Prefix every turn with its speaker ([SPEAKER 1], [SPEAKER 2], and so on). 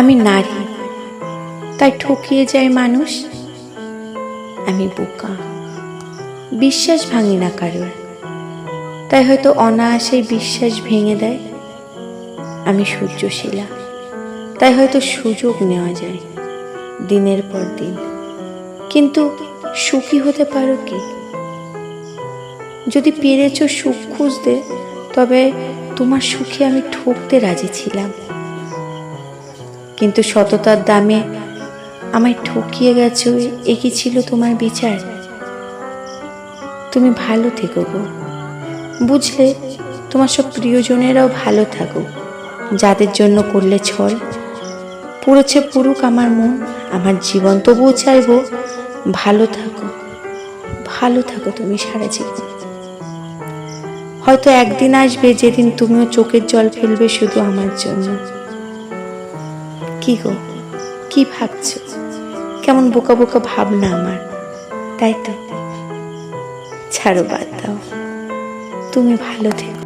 [SPEAKER 1] আমি নারী, তাই ঠকিয়ে যায় মানুষ। আমি বোকা, বিশ্বাস ভাঙি না কারোর। তাই হয়তো অনায়াসে বিশ্বাস ভেঙে দেয়। আমি সূর্যশীলা, তাই হয়তো সুযোগ নেওয়া যায় দিনের পর দিন। কিন্তু সুখী হতে পারো কি? যদি পেরেছ সুখ খুঁজতে, তবে তোমার সুখে আমি ঠকতে রাজি ছিলাম। কিন্তু সততার দামে আমায় ঠকিয়ে গেছো এ কি ছিল তোমার বিচার। তুমি ভালো থেকো গো। বুঝলে, তোমার সব প্রিয়জনেরাও ভালো থাকো যাদের জন্য করলে ছল, পড়েছে পুরুক আমার মন, আমার জীবন। তবুও চাইব ভালো থাকো ভালো থাকো তুমি সারা জীবন। হয়তো একদিন আসবে যেদিন তুমিও চোখের জল ফেলবে শুধু আমার জন্য। কি গো? কি ভাবছ? কেমন বোকা বোকা ভাবনা আমার, তাই তো? ছাড়ো বাদ দাও। তুমি ভালো থেকো।